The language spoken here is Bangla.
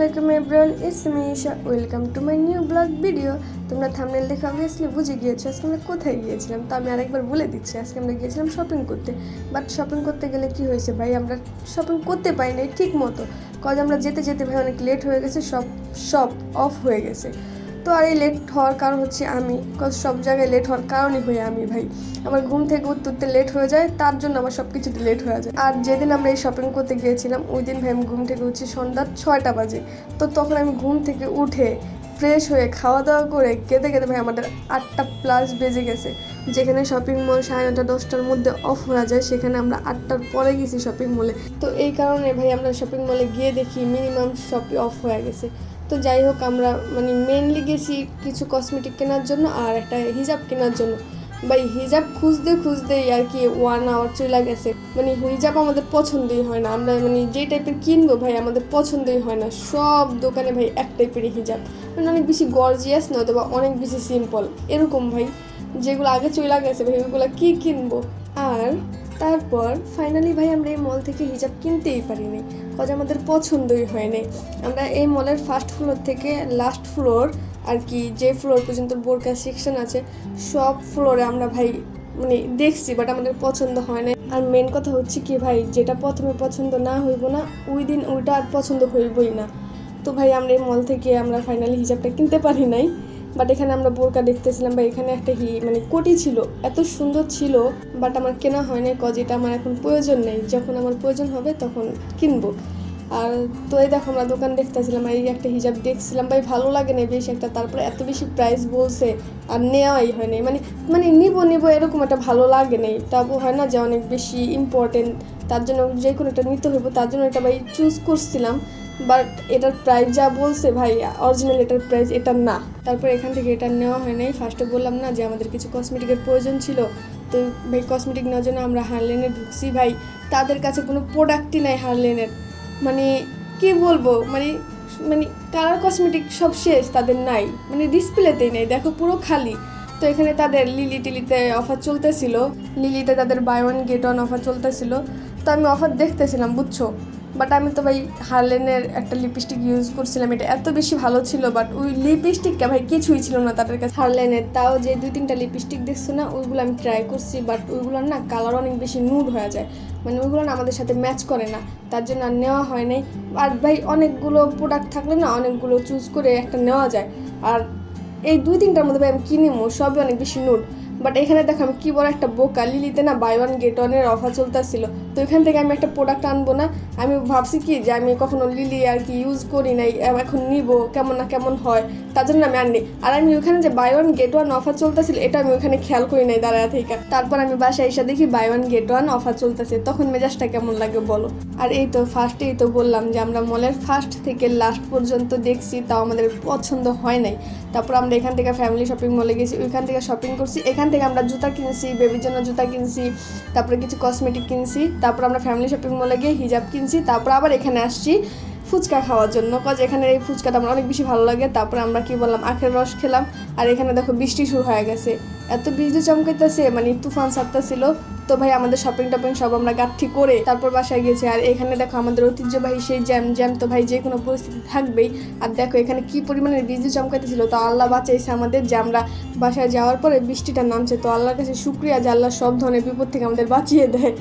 আলাইকুম everyone it's me Isha welcome to my new vlog video তোমরা থামনেল দেখে অবভিয়াসলি বুঝে গিয়েছো আজকে আমরা কোথায় গিয়েছিলাম। তো আমি আরেকবার বলে দিচ্ছি, আজকে আমরা গিয়েছিলাম শপিং করতে। বাট শপিং করতে গেলে কি হয়েছে ভাই? আমরা শপিং করতে পারি নাই ঠিক মতো কজ আমরা যেতে যেতে ভাই অনেক লেট হয়ে গেছে, সব সব অফ হয়ে গেছে। তো আর এই লেট হওয়ার কারণ হচ্ছে আমি কজ সব জায়গায় লেট হওয়ার কারণই হয়ে আমি ভাই। আমার ঘুম থেকে উঠতে লেট হয়ে যায়, তার জন্য আমার সব কিছুতে লেট হয়ে যায়। আর যেদিন আমরা এই শপিং করতে গিয়েছিলাম, ওই দিন ভাই আমি ঘুম থেকে উঠছি সন্ধ্যা ছয়টা বাজে। তো তখন আমি ঘুম থেকে উঠে ফ্রেশ হয়ে খাওয়া দাওয়া করে কেঁদে কেঁদে ভাই আমাদের আটটা প্লাস বেজে গেছে। যেখানে শপিং মল সাড়ে নটা দশটার মধ্যে অফ হয়ে যায়, সেখানে আমরা আটটার পরে গেছি শপিং মলে তো এই কারণে ভাই আমরা শপিং মলে গিয়ে দেখি মিনিমাম শপই অফ হয়ে গেছে। তো যাই হোক, আমরা মানে মেনলি গেছি কিছু কসমেটিক কেনার জন্য আর একটা হিজাব কেনার জন্য। ভাই হিজাব খুঁজতে খুঁজতেই আর কি ওয়ান আওয়ার চলে গেছে। মানে হিজাব আমাদের পছন্দই হয় না। আমরা মানে যে টাইপের কিনবো ভাই, আমাদের পছন্দই হয় না। সব দোকানে ভাই এক টাইপেরই হিজাব মানে অনেক বেশি গর্জিয়াস না, অথবা অনেক বেশি সিম্পল এরকম ভাই, যেগুলো আগে চলে গেছে ভাই, ওইগুলো কী কিনবো? আর তারপর ফাইনালি ভাই, আমরা এই মল থেকে হিজাব কিনতেই পারিনি। কজ আমাদের পছন্দই হয়নি। আমরা এই মলের ফার্স্ট ফ্লোর থেকে লাস্ট ফ্লোর আর কি, যে ফ্লোর পর্যন্ত বোরকা সেকশন আছে, সব ফ্লোরে আমরা ভাই মানে দেখছি বাট আমাদের পছন্দ হয় না আর মেন কথা হচ্ছে কি ভাই, যেটা প্রথমে পছন্দ না হইব না ওই দিন ওইটা আর পছন্দ হইবই না। তো ভাই, আমরা এই মল থেকে আমরা ফাইনালি হিজাবটা কিনতে পারি নাই। বাট এখানে আমরা বোরকা দেখতেছিলাম বা এখানে একটা হি মানে কোটি ছিল। এত সুন্দর ছিল বাট আমার কেনা হয় নাই কজ এটা আমার এখন প্রয়োজন নেই। যখন আমার প্রয়োজন হবে তখন কিনবো। আর তো এই দেখো আমরা দোকান দেখতেছিলাম, এই একটা হিজাব দেখছিলাম। ভাই, ভালো লাগে না বেশ একটা, তারপরে এত বেশি প্রাইস বলছে, আর নেওয়াই হয় নাই। মানে মানে নিব নিব এরকম একটা ভালো লাগে নাই। তারপর হয় না যে অনেক বেশি ইম্পর্টেন্ট তার জন্য যে কোনো একটা নিতে হইব, তার জন্য এটা ভাই চুজ করছিলাম। বাট এটার প্রাইস যা বলছে ভাই অরিজিনাল এটার প্রাইস এটা না। তারপর এখান থেকে এটা নেওয়া হয় নাই। ফার্স্টে বললাম না যে আমাদের কিছু কসমেটিকের প্রয়োজন ছিল। তো ভাই কসমেটিক নেওয়ার জন্য আমরা হারলেনে ঢুকছি ভাই। তাদের কাছে কোনো প্রোডাক্টই নাই হারলেনের মানে কি বলব? মানে মানে কালার কসমেটিক সব শেষ, তাদের নাই। মানে ডিসপ্লেতেই নেই, দেখো পুরো খালি। তো এখানে তাদের লিলি টিলিতে অফার চলতেছিল। লিলিতে তাদের buy one get one offer চলতেছিল। তো আমি অফার দেখতেছিলাম, বুঝছ? বাট আমি তো ভাই হারলেনের একটা লিপস্টিক ইউজ করছিলাম। এটা এত বেশি ভালো ছিল বাট ওই লিপস্টিকটা ভাই কিছুই ছিল না তাদের কাছে। হারলেনের তাও যে দুই তিনটা লিপস্টিক দেখছ না, ওইগুলো আমি ট্রাই করছি বাট ওইগুলোর না কালার অনেক বেশি নুড হয়ে যায়। মানে ওইগুলো না আমাদের সাথে ম্যাচ করে না, তার জন্য আর নেওয়া হয় নাই। আর ভাই অনেকগুলো প্রোডাক্ট থাকলে না অনেকগুলো চুজ করে একটা নেওয়া যায়। আর এই দুই তিনটার মধ্যে ভাই আমি কিনিমো সবই অনেক বেশি নুড বাট এখানে দেখো আমি কী বড় একটা বোকা। লিলিতে না বাই ওয়ান গেট ওয়ানের অফার চলতেছিল। তো এখান থেকে আমি একটা প্রোডাক্ট আনব না। আমি ভাবছি কি যে আমি কখনো লিলি আর কি ইউজ করি নাই এখন নিব, কেমন না কেমন হয়, তার জন্য আমি আননি। আর আমি ওখানে যে buy one get one offer চলতেছিল, এটা আমি ওখানে খেয়াল করি নাই দাঁড়ায় থেকে। তারপর আমি বাসায় এসে দেখি buy one get one offer চলতেছে। তখন মেজাজটা কেমন লাগে বলো? আর এই তো ফার্স্টেই তো বললাম যে আমরা মলের ফার্স্ট থেকে লাস্ট পর্যন্ত দেখছি, তাও আমাদের পছন্দ হয় নাই। তারপর আমরা এখান থেকে ফ্যামিলি শপিং মলে গেছি, ওইখান থেকে শপিং করছি। এখান থেকে আমরা জুতা কিনছি বেবির জন্য জুতা কিনছি, তারপরে কিছু কসমেটিক কিনছি, তারপর আমরা ফ্যামিলি শপিং মলে গিয়ে হিজাব কিনছি, তারপর আবার এখানে আসছি। ফুচকা খাওয়ার জন্য। কজ এখানে এই ফুচকাটা আমার অনেক বেশি ভালো লাগে। তারপর আমরা কি বললাম, আখের রস খেলাম। আর এখানে দেখো বৃষ্টি শুরু হয়ে গেছে। এত বৃষ্টি চমকাইতেছে মানে তুফান সারতেছিল তো ভাই, আমাদের শপিং টপিং সব আমরা গাঠি করে তারপর বাসায় গেছি। আর এখানে দেখো আমাদের ঐতিহ্যবাহী সেই জ্যাম জ্যাম তো ভাই যে কোনো পরিস্থিতি থাকবেই। আর দেখো এখানে কি পরিমাণে বৃষ্টি চমকাইতেছিল, তো আল্লাহ বাঁচাইছে আমাদের যে আমরা বাসায় যাওয়ার পরে বৃষ্টিটা নামছে। তো আল্লাহর কাছে শুক্রিয়া যে আল্লাহ সব ধরনের বিপদ থেকে আমাদের বাঁচিয়ে দেয়।